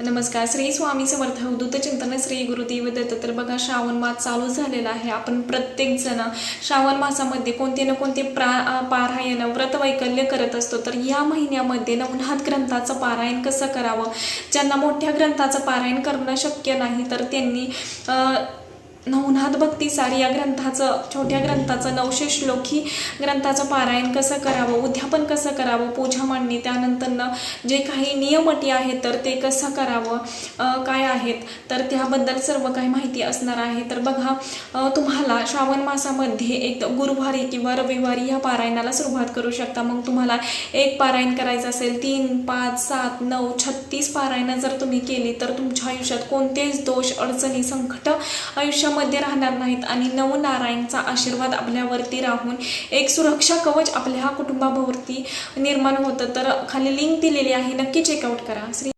नमस्कार. श्री स्वामी समर्थ उदूत चिंतन श्री गुरुदेव दत्त. तर बघा श्रावण मास चालू झालेला आहे. आपण प्रत्येक जण श्रावण मासामध्ये कोणते ना कोणते प्रा पारायण व्रत वैकल्य करत असतो. तर या महिन्यामध्ये नवनाथ ग्रंथाचं पारायण कसं करावं? ज्यांना मोठ्या ग्रंथाचं पारायण करणं शक्य नाही तर त्यांनी अं, नवनाथ भक्तीसार या ग्रंथाचं छोट्या ग्रंथाचं नऊशे श्लोकी ग्रंथाचं पारायण कसं करावं उद्यापन कसं करावं पूजा मांडणी त्यानंतरनं जे काही नियमटी आहेत तर ते कसं करावं काय आहेत तर त्याबद्दल सर्व काही माहिती असणार आहे. तर बघा तुम्हाला श्रावण मासामध्ये एक गुरुवारी किंवा रविवारी ह्या पारायणाला सुरुवात करू शकता. मग तुम्हाला एक पारायण करायचं असेल तीन पाच सात नऊ छत्तीस पारायणं जर तुम्ही केली तर तुमच्या आयुष्यात कोणतेच दोष अडचणी संकट मध्ये राहणार नाहीत आणि नवनारायणचा आशीर्वाद आपल्यावरती राहून एक सुरक्षा कवच आपल्या कुटुंबाभोवती निर्माण होतं. तर खाली लिंक दिलेली आहे. नक्की चेकआउट करा. श्री